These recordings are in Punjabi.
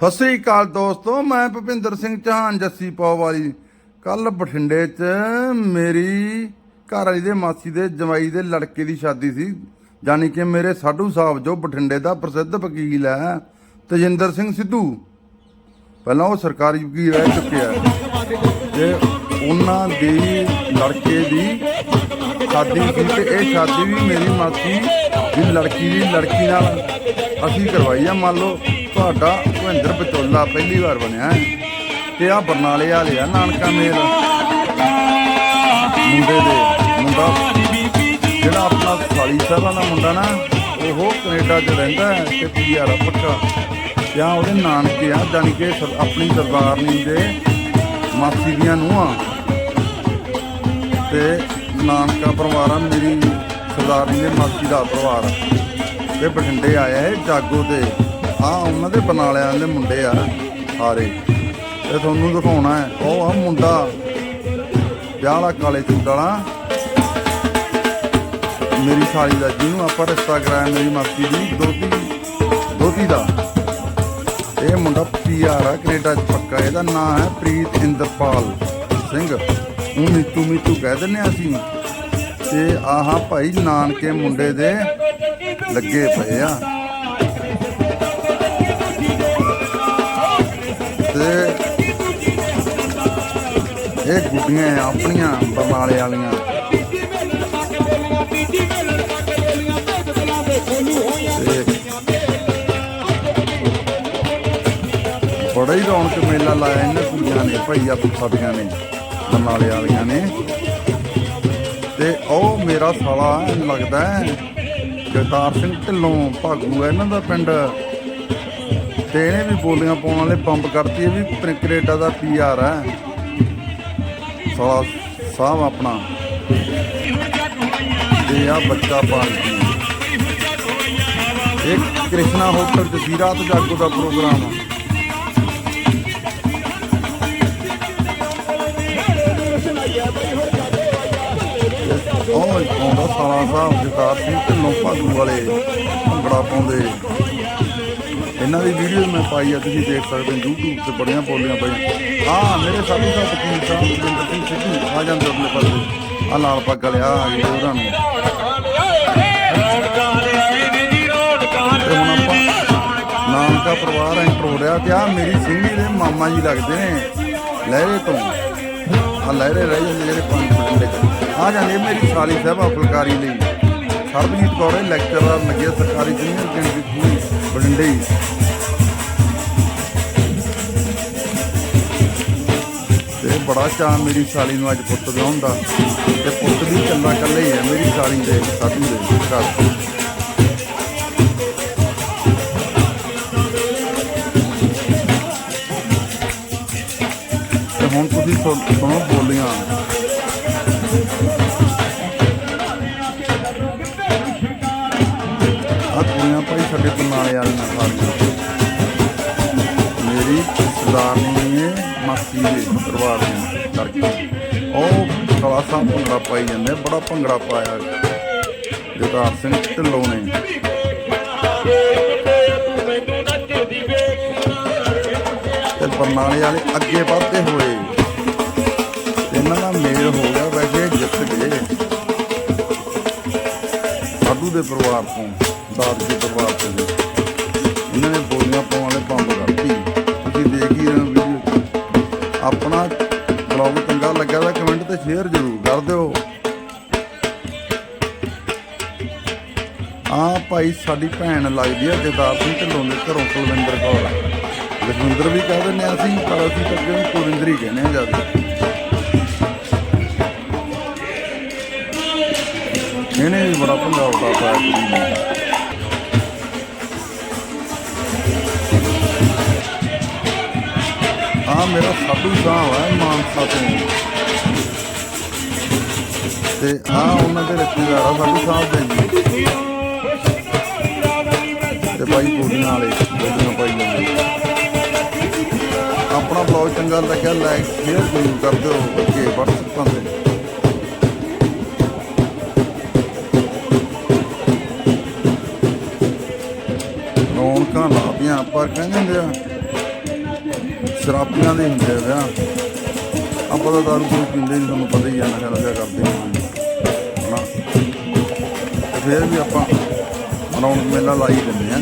ਸਤਿ ਸ੍ਰੀ ਅਕਾਲ ਦੋਸਤੋ, ਮੈਂ ਭੁਪਿੰਦਰ ਸਿੰਘ ਚੌਹਾਨ, ਜੱਸੀ ਪੌ ਵਾਲੀ। ਕੱਲ ਬਠਿੰਡੇ 'ਚ ਮੇਰੀ ਘਰ ਵਾਲੀ ਦੇ ਮਾਸੀ ਦੇ, ਜਵਾਈ ਦੇ ਲੜਕੇ ਦੀ ਸ਼ਾਦੀ ਸੀ। ਯਾਨੀ ਕਿ ਮੇਰੇ ਸਾਧੂ ਸਾਹਿਬ ਜੋ ਬਠਿੰਡੇ ਦਾ ਪ੍ਰਸਿੱਧ ਵਕੀਲ ਹੈ, ਤਜਿੰਦਰ ਸਿੰਘ ਸਿੱਧੂ। ਪਹਿਲਾਂ ਉਹ ਸਰਕਾਰੀ ਵਕੀਲ ਰਹਿ ਚੁੱਕੇ ਆ ਤੇ ਉਹਨਾਂ ਦੀ ਲੜਕੇ ਦੀ ਸ਼ਾਦੀ ਸੀ ਤੇ ਇਹ ਸ਼ਾਦੀ ਵੀ ਮੇਰੀ ਮਾਸੀ ਦੀ ਲੜਕੀ ਦੀ ਲੜਕੀ ਨਾਲ ਅਸੀਂ ਕਰਵਾਈ ਆ, ਮੰਨ ਲਓ। ਤੁਹਾਡਾ ਭਵਿੰਦਰ ਬਚੋਲਾ ਪਹਿਲੀ ਵਾਰ ਬਣਿਆ ਹੈ। ਤੇ ਆ ਬਰਨਾਲੇ ਵਾਲੇ ਆ, ਨਾਨਕਾ ਮੇਲ। ਮੁੰਡੇ ਦੇ, ਮੁੰਡਾ। ਜਿਹੜਾ ਆਪਣਾ ਸਾਲੀ ਸਾਹਿਬਾਂ ਦਾ ਮੁੰਡਾ ਨਾ, ਉਹ ਕੈਨੇਡਾ 'ਚ ਰਹਿੰਦਾ ਹੈ ਤੇ ਪੀਆਰ ਆ ਪੱਕਾ। ਜਾਂ ਉਹਦੇ ਨਾਨਕੇ ਆ, ਜਾਣੀ ਕਿ ਆਪਣੀ ਸਰਦਾਰਨੀ ਦੇ ਮਾਸੀ ਦੀਆਂ ਨੂੰਹਾਂ। ਤੇ ਨਾਨਕਾ ਪਰਿਵਾਰ ਆ, ਮੇਰੀ ਸਰਦਾਰਨੀ ਦੇ ਮਾਸੀ ਦਾ ਪਰਿਵਾਰ। ਆ। ਤੇ ਬਠਿੰਡੇ ਆਇਆ ਹੈ ਜਾਗੋ ਤੇ। ਆ ਉਹਨਾਂ ਦੇ ਬਨਾਲਿਆਂ ਦੇ ਮੁੰਡੇ ਆ ਸਾਰੇ। ਤੇ ਤੁਹਾਨੂੰ ਦਿਖਾਉਣਾ ਹੈ। ਉਹ ਆ ਮੁੰਡਾ, ਵਿਆਹ ਵਾਲਾ ਕਾਲੇ ਚੂਟ ਵਾਲਾ। ਮੇਰੀ ਸਾਲੀ ਦਾ ਜਿਹਨੂੰ ਆਪਾਂ ਰਿਸ਼ਤਾ ਕਰਾਇਆ, ਮੇਰੀ ਮਾਸੀ ਦੀ ਦੋਤੀ ਦੋਤੀ ਦਾ। ਇਹ ਮੁੰਡਾ ਪੀਆਰ ਆ, ਕੈਨੇਡਾ ਚ ਪੱਕਾ। ਇਹਦਾ ਨਾਮ ਹੈ ਪ੍ਰੀਤ ਇੰਦਰਪਾਲ ਸਿੰਘ। ਉਹ ਮੀਤੂ ਮੀਤੂ ਕਹਿ ਦਿੰਦੇ ਹਾਂ ਅਸੀਂ। ਤੇ ਆਹਾਂ ਭਾਈ ਨਾਨਕੇ ਮੁੰਡੇ ਦੇ ਲੱਗੇ ਪਏ ਆ। ਤੇ ਇਹ ਗੁੱਡੀਆਂ ਆਪਣੀਆਂ ਬਰਨਾਲੇ ਵਾਲੀਆਂ। ਬੜਾ ਹੀ ਰੌਣਕ ਮੇਲਾ ਲਾਇਆ ਇਹਨਾਂ ਕੁੜੀਆਂ ਨੇ, ਭਈਆ ਪੁੱਛਾਦੀਆਂ ਨੇ, ਬਰਨਾਲੇ ਵਾਲੀਆਂ ਨੇ। ਤੇ ਉਹ ਮੇਰਾ ਸਾਲਾ ਲੱਗਦਾ ਹੈ, ਜਗਤਾਰ ਸਿੰਘ ਢਿੱਲੋਂ ਭਾਗੂ ਹੈ ਇਹਨਾਂ ਦਾ ਪਿੰਡ। ਤੇ ਇਹਨੇ ਵੀ ਬੋਲੀਆਂ ਪਾਉਣ ਵਾਲੇ ਬੰਬ ਕਰਤੀ ਇਹ ਵੀ ਕਨੇ- ਕੈਨੇਡਾ ਦਾ ਪੀਆਰ ਹੈ। ਸਾਲਾ ਸਾਹਿਬ ਆਪਣਾ। ਤੇ ਆ ਬੱਚਾ ਪਾਲਦੀ ਇਹ ਕ੍ਰਿਸ਼ਨਾ ਹੋਟਲ ਜਜ਼ੀਰਾ ਤੋਂ ਜਾਗੋ ਦਾ ਪ੍ਰੋਗਰਾਮ ਆ। ਉਹ ਆਉਂਦਾ ਸਾਲਾ ਸਾਹਿਬ, ਜਗਤਾਰ ਸਿੰਘ ਢਿੱਲੋਂ ਭਾਗੂ ਵਾਲੇ, ਭੰਗੜਾ ਪਾਉਂਦੇ। ਇਹਨਾਂ ਦੀ ਵੀਡੀਓ ਮੈਂ ਪਾਈ ਆ, ਤੁਸੀਂ ਦੇਖ ਸਕਦੇ ਹੋ, YouTube ਤੇ ਬੜੀਆਂ ਬੋਲੀਆਂ ਪਈਆਂ। ਆ ਮੇਰੇ ਸਾਥੀ ਦਾ ਵਕੀਲ ਸਾਹਿਬ ਜਿੰਦਰ ਸਿੰਘ ਸਿੱਧੂ, ਆ ਜਾਂਦੇ ਆਪਣੇ ਪਾਸੇ। ਆ ਲਾਲ ਪੱਗ ਵਾਲੇ ਆ ਆ ਗਏ ਉਹਨਾਂ ਨੂੰ। ਤੇ ਹੁਣ ਪਰਿਵਾਰ ਐਂਟਰ ਹੋ ਰਿਹਾ ਤੇ ਆ ਮੇਰੀ ਸਿੰਘੀ ਦੇ ਮਾਮਾ ਜੀ ਲੱਗਦੇ ਨੇ, ਲਹਿਰੇ ਤੋਂ। ਆ ਲਹਿਰੇ ਰਹਿ ਜਾਂਦੇ ਜਿਹੜੇ ਪੰਜ ਬਠਿੰਡੇ ਚ ਆ ਜਾਂਦੇ ਮੇਰੀ ਸਾਲੀ ਸਾਹਿਬਾ ਫੁਲਕਾਰੀ ਲਈ। ਸਰਬਜੀਤ ਕੌਰ, ਇਹ ਲੈਕਚਰਰ ਲੱਗੇ ਸਰਕਾਰੀ ਜੂਨੀਅਰ ਕੈਂਡੀ ਬਠਿੰਡੇ ਬੜਾ ਚਾਅ ਮੇਰੀ ਸਾਲੀ ਨੂੰ ਅੱਜ ਪੁੱਤ ਵਿਆਹੁਣ ਦਾ। ਤੇ ਪੁੱਤ ਵੀ ਇਕੱਲਾ ਇਕੱਲਾ ਹੀ ਹੈ, ਮੇਰੀ ਸਾਲੀ ਦੇ, ਸਾਧੂ ਦੇ, ਘਰ ਤੇ। ਹੁਣ ਤੁਸੀਂ ਸੁਣੋ ਬੋਲੀਆਂ। ਆ ਕੁੜੀਆਂ ਭਾਈ ਸਾਡੇ ਪਨਾਲੇ ਨਾਲ ਸਾਰੀਆਂ। ਮੇਰੀ ਸਰਦਾਰਨੀ ਨੇ ਮਾਸੀ ਦੇ, ਪਰਿਵਾਰ ਦੀਆਂ ਖਲਾਸਾ ਭੰਗੜਾ ਪਾਈ ਜਾਂਦੇ ਬੜਾ ਭੰਗੜਾ ਪਾਇਆ ਜਗਤਾਰ ਸਿੰਘ ਢਿੱਲੋਂ ਨੇ। ਤੇ ਬਰਨਾਲੇ ਵਾਲੇ ਅੱਗੇ ਵਧਦੇ ਹੋਏ ਇਹਨਾਂ ਦਾ ਮੇਲ ਹੋ ਗਿਆ, ਵੈਸੇ ਜਿੱਤ ਗਏ। ਸਾਧੂ ਦੇ ਪਰਿਵਾਰ ਤੋਂ, ਦਾਦ ਦੇ ਪਰਿਵਾਰ ਤੋਂ। ਇਹਨਾਂ ਨੇ ਬੋਲੀਆਂ ਪਾਉਣ ਵਾਲੇ ਬੰਦ ਕਰਤੀ ਤੁਸੀਂ ਦੇਖ ਹੀ ਰਹੇ ਹੋ ਵੀਡੀਓ ਆਪਣਾ ਬਲੌਗ ਚੰਗਾ ਲੱਗਿਆ ਤਾਂ ਕਮੈਂਟ ਤੇ ਸ਼ੇਅਰ ਜ਼ਰੂਰ ਕਰ ਦਿਓ। ਆ ਭਾਈ, ਸਾਡੀ ਭੈਣ ਲੱਗਦੀ ਹੈ ਜਗਤਾਰ ਸਿੰਘ ਢਿੱਲੋਂ ਦੇ ਘਰੋਂ ਕੁਲਵਿੰਦਰ ਕੌਰ। ਲਖਵਿੰਦਰ ਵੀ ਕਹਿ ਦਿੰਦੇ ਅਸੀਂ, ਪਰ ਅਸੀਂ ਤਾਂ ਕਿਉਂ ਕੁਲਵਿੰਦਰ ਹੀ ਕਹਿੰਦੇ ਆ ਜ਼ਿਆਦਾ। ਇਹਨੇ ਵੀ ਬੜਾ ਭੰਗੜਾ ਪਾਇਆ ਕੁੜੀ ਨੇ। ਆ ਮੇਰਾ ਸਾਧੂ ਸਾਹਿਬ ਹੈ ਮਾਨਸਾ ਤੋਂ। ਤੇ ਆ ਉਹਨਾਂ ਦੇ ਰਿਸ਼ਤੇਦਾਰ ਆ ਸਾਧੂ ਸਾਹਿਬ ਦੇ ਜੀ। ਤੇ ਭਾਈ ਗੋਡੀਆਂ ਵਾਲੇ ਗੋਡੀਆਂ ਪਾਈ ਜਾਂਦੇ ਆਪਣਾ ਬਲੌਗ ਚੰਗਾ ਲੱਗਿਆ ਲਾਈਕ ਸ਼ੇਅਰ ਜ਼ਰੂਰ ਕਰ ਦਿਓ ਅੱਗੇ WhatsApp ਤੇ। ਰੌਣਕਾਂ ਲਾਤੀਆਂ ਪਰ ਕਹਿੰਦੇ ਹੁੰਦੇ ਆ, ਸ਼ਰਾਬੀਆਂ ਦੇ ਹੁੰਦੇ ਆ ਵਿਆਹ। ਆਪਾਂ ਤਾਂ ਦਾਰੂ ਕੋਈ ਪੀਂਦੇ ਨਹੀਂ ਤੁਹਾਨੂੰ ਪਤਾ ਹੀ ਆ ਨਸ਼ਾ ਨਸ਼ਾ ਕਰਦੇ ਫਿਰ ਵੀ ਆਪਾਂ ਰੌਣਕ ਮੇਲਾ ਲਾਈ ਦਿੰਦੇ ਆ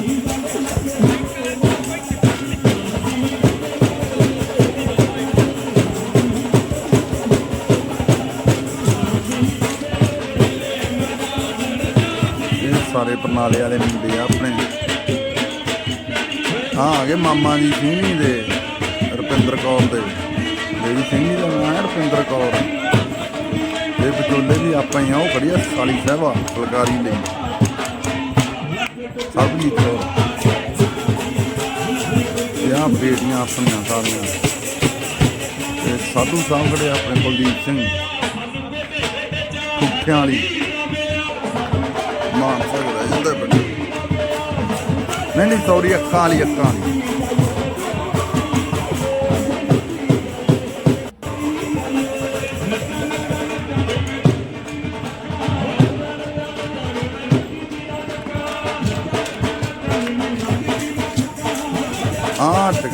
ਇਹ ਸਾਰੇ ਪ੍ਰਣਾਲੇ ਵਾਲੇ ਮੁੰਡੇ ਆ ਆਪਣੇ। ਹਾਂ, ਆ ਗਏ ਮਾਮਾ ਜੀ ਸਿੰਘੀ ਦੇ, ਰੁਪਿੰਦਰ ਕੌਰ ਦੇ। ਮੇਰੀ ਸਿੰਘੀ ਦਾ ਨਾਮ ਹੈ ਰੁਪਿੰਦਰ ਕੌਰ। ਇਹ ਵਿਚੋਲੇ ਵੀ ਆਪਾਂ ਹੀ ਆ, ਉਹ ਖੜੀ ਆ ਸਾਲੀ ਸਾਹਿਬਾ, ਫੁਲਕਾਰੀ ਲਈ। ਸਭ ਦੀ ਕੌਰ ਯਾ ਬੇਟੀਆਂ ਆਪਣੀਆਂ ਸਾਰੀਆਂ। ਤੇ ਸਾਧੂ ਸਾਹਿਬ ਖੜੇ ਆਪਣੇ ਕੁਲਦੀਪ ਸਿੰਘ। ਕੁੱਖਿਆਂ ਵਾਲੀ। ਮਾਨ ਸਕਦਾ ਜਾਂਦਾ ਬੰਦੇ। ਨਹੀਂ ਨਹੀਂ ਸੌਰੀ ਅੱਖਾਂ ਵਾਲੀ ਅੱਖਾਂ ਵਾਲੀ।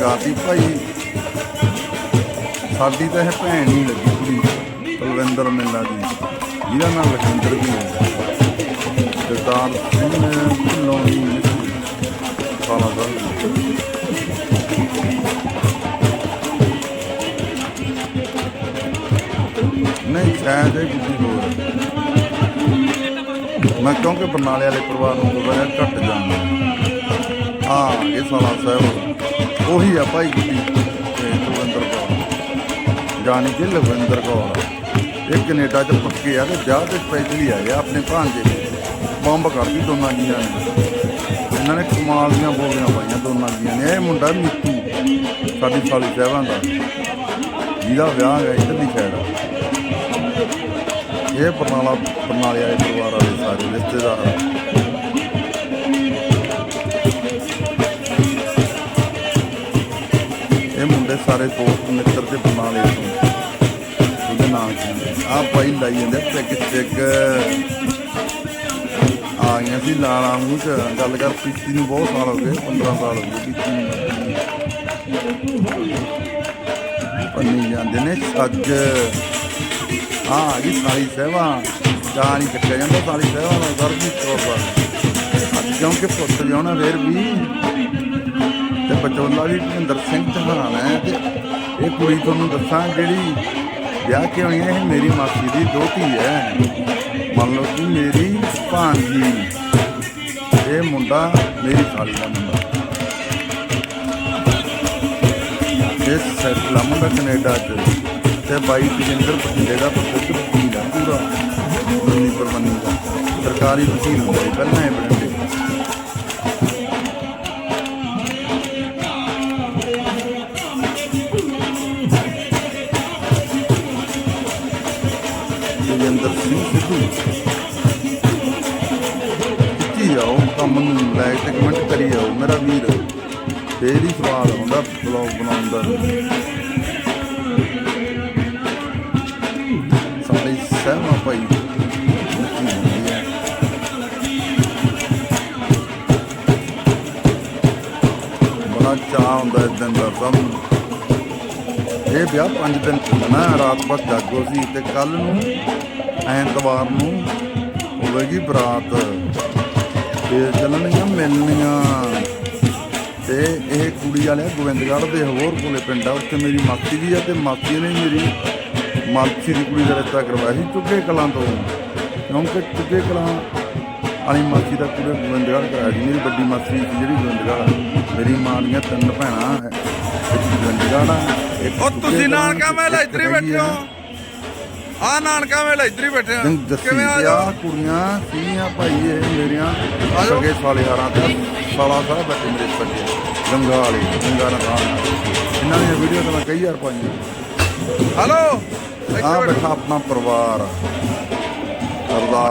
ਆ ਭਾਈ। ਸਾਡੀ ਤਾਂ ਇਹ ਭੈਣ ਹੀ ਲੱਗੀ ਕੁੜੀ, ਕੁਲਵਿੰਦਰ ਮਿੱਲਾ ਦੀ। ਜਿਹਦਾ ਨਾਮ ਲਖਵਿੰਦਰ ਵੀ ਹੈ। ਸਰਦਾਰ ਸਿੰਘ ਢਿੱਲੋਂ ਦੀ ਸਾਲਾ ਦਾ। ਨਹੀਂ, ਸ਼ਾਇਦ ਇਹ ਕਿਸੇ ਹੋਰ ਮੈਂ ਕਿਉਂਕਿ ਬਰਨਾਲੇ ਵਾਲੇ ਪਰਿਵਾਰ ਨੂੰ ਥੋੜਾ ਜਿਹਾ ਘੱਟ ਜਾਣਦਾ। ਹਾਂ, ਇਹ ਸਾਲਾ ਸਾਹਿਬ। ਉਹੀ ਆ ਭਾਈ ਗੁੱਡੀ ਤੇ ਕੁਲਵਿੰਦਰ ਕੌਰ। ਜਾਣੀ ਕਿ ਲਵਿੰਦਰ ਕੌਰ। ਇਹ ਕੈਨੇਡਾ ਚ ਪੱਕੇ ਆ ਤੇ ਵਿਆਹ ਤੇ ਸਪੈਸ਼ਲੀ ਆਏ ਆ ਆਪਣੇ ਭਾਂਜੇ ਦੇ। ਬੰਬ ਕਰਦੀ ਦੋਨਾਂ ਜੀਆਂ ਨੇ। ਇਹਨਾਂ ਨੇ ਕਮਾਲ ਦੀਆਂ ਬੋਲੀਆਂ ਪਾਈਆਂ ਦੋਨਾਂ ਜੀਆਂ ਨੇ। ਇਹ ਮੁੰਡਾ ਮਿੱਤੂ ਸਾਡੀ ਸਾਲੀ ਸਾਹਿਬਾਂ ਦਾ। ਜਿਹਦਾ ਵਿਆਹ ਹੈ ਇੱਧਰਲੀ ਸਾਈਡ ਇਹ ਪਰਨਾਲਾ ਪਰਨਾਲੇ ਪਰਿਵਾਰ ਵਾਲੇ ਸਾਰੇ ਰਿਸ਼ਤੇਦਾਰ। ਸਾਰੇ ਦੋਸਤ ਮਿੱਤਰ ਤੇ ਪਰਨਾਲੇ ਤੋਂ ਉਹਦੇ ਨਾਂ ਕੀ ਆ ਭਾਈ ਲਾਈ ਜਾਂਦੇ ਪਿੱਕ ਚਿੱਕ ਆ ਗਈਆਂ ਸੀ ਲਾਲਾ ਮੂੰਹ ਚ। ਗੱਲ ਕਰ ਪੀਤੀ ਨੂੰ ਬਹੁਤ ਸਾਲ ਹੋ ਗਏ 15 ਸਾਲ ਹੋ ਗਏ ਪੀਤੀ ਪੰਨੀ ਜਾਂਦੇ ਨੇ ਸੱਜ। ਆ ਆ ਗਈ ਸਾਲੀ ਸਹਿਵਾ ਗਾਂ ਨਹੀਂ ਕੱਟਿਆ ਜਾਂਦਾ ਸਾਰੀ ਸਹਿਵਾ ਦਾ ਗਰਭੀ ਤੌਰ ਪਰ ਅੱਜ ਕਿਉਂਕਿ ਪੁੱਤ ਜਾਣਾ ਫੇਰ ਵੀ। ਬਚੋਲਾ ਵੀ ਭਿੰਦਰ ਸਿੰਘ ਚੌਹਾਨ ਹੈ ਤੇ ਇਹ ਕੁੜੀ ਤੁਹਾਨੂੰ ਦੱਸਾਂ ਜਿਹੜੀ ਵਿਆਹ ਕੇ ਹੋਈ ਹੈ, ਇਹ ਮੇਰੀ ਮਾਸੀ ਦੀ ਦੋਤੀ ਹੈ। ਮੰਨ ਲਓ ਕਿ ਮੇਰੀ ਭਾਣਜੀ। ਇਹ ਮੁੰਡਾ ਮੇਰੀ ਸਾਲੀ ਦਾ ਮੁੰਡਾ। ਇਹ ਸੈਟਲ ਆ ਮੁੰਡਾ ਕੈਨੇਡਾ ਚ ਤੇ ਬਾਈ ਜਗਿੰਦਰ ਪਟਿੰਡੇ ਦਾ ਪ੍ਰਸਿੱਧ ਵਕੀਲ ਹੈ, ਪੂਰਾ। ਦੁਨੀ ਪਰਮਨੀ ਦਾ। ਸਰਕਾਰੀ ਵਕੀਲ ਹੁੰਦਾ ਪਹਿਲਾਂ ਇਹ ਬਣੇ। ਜਗਿੰਦਰ ਸਿੰਘ ਸਿੱਧੂ ਕੀ ਆਓ, ਕੰਮ ਨੂੰ ਲਾਈਕ ਤੇ ਕਮੈਂਟ ਕਰੀ ਜਾਓ ਮੇਰਾ ਵੀਰ, ਫੇਰ ਹੀ ਸਵਾਦ ਆਉਂਦਾ ਬਲੌਗ ਬਣਾਉਣ ਦਾ। ਸਾਰੇ ਸਹਿਮਾ ਭਾਈ। ਬੜਾ ਚਾਹ ਹੁੰਦਾ ਇਸ ਦਿਨ ਦਾ ਸਭ ਨੂੰ। ਇਹ ਵਿਆਹ 5 ਦਿਨ ਚੱਲਣਾ ਰਾਤ ਭਰ ਜਾਗੋ ਸੀ ਤੇ ਕੱਲ ਨੂੰ ਐਤਵਾਰ ਨੂੰ ਹੋਵੇਗੀ ਬਰਾਤ। ਤੇ ਚੱਲਣੀਆਂ ਮਿਲਣੀਆਂ। ਤੇ ਇਹ ਕੁੜੀ ਵਾਲੇ ਗੋਬਿੰਦਗੜ੍ਹ ਦੇ ਹੋਰ ਕੋਲੇ ਪਿੰਡ ਆ ਉੱਥੇ ਮੇਰੀ ਮਾਸੀ ਵੀ ਆ ਤੇ ਮਾਸੀ ਨੇ ਮੇਰੀ ਮਾਸੀ ਦੀ ਕੁੜੀ ਦਾ ਰਿਸ਼ਤਾ ਕਰਵਾਇਆ ਸੀ ਚੁੱਕੇ ਕਲਾਂ ਤੋਂ। ਕਿਉਂਕਿ ਚੁੱਕੇ ਕਲਾਂ ਵਾਲੀ ਮਾਸੀ ਦਾ ਕੁੜੀ ਗੋਬਿੰਦਗੜ੍ਹ ਕਰਾਇਆ ਸੀ। ਮੇਰੀ ਵੱਡੀ ਮਾਸੀ ਜਿਹੜੀ ਗੋਬਿੰਦਗੜ੍ਹ ਮੇਰੀ ਮਾਂ ਦੀਆਂ ਤਿੰਨ ਭੈਣਾਂ ਗੋਬਿੰਦਗੜ੍ਹ ਆ ਉਹ ਤੁਸੀਂ ਨਾਨਕਾ ਮੇਲਾ ਇੱਕ ਇੱਧਰ ਹੀ ਬੈਠੇ ਹੋ? ਆ ਨਾਨਕਾ ਮੇਲਾ ਇੱਧਰ ਹੀ ਬੈਠੇ ਆ। ਕਿਵੇਂ ਆ ਜਾਓ? ਕੁੜੀਆਂ ਸੀਆਂ ਭਾਈ ਇਹ ਮੇਰੀਆਂ। ਸਗੇ ਸਾਲੇ ਹਾਰਾਂ ਤੇ ਸਾਲਾ ਸਾਹਿਬ ਬੱਚੇ ਮੇਰੇ ਸੱਗੇ ਗੰਗਾ ਵਾਲੇ ਗੰਗਾ ਨਖਾਨ ਇਹਨਾਂ ਦੀਆਂ ਵੀਡੀਓ ਤਾਂ ਮੈਂ ਕਈ ਵਾਰ ਪਾਈਆਂ। ਹਲੋ ਆ ਬੈਠਾ ਆਪਣਾ ਪਰਿਵਾਰ। ਸਰਦਾਰ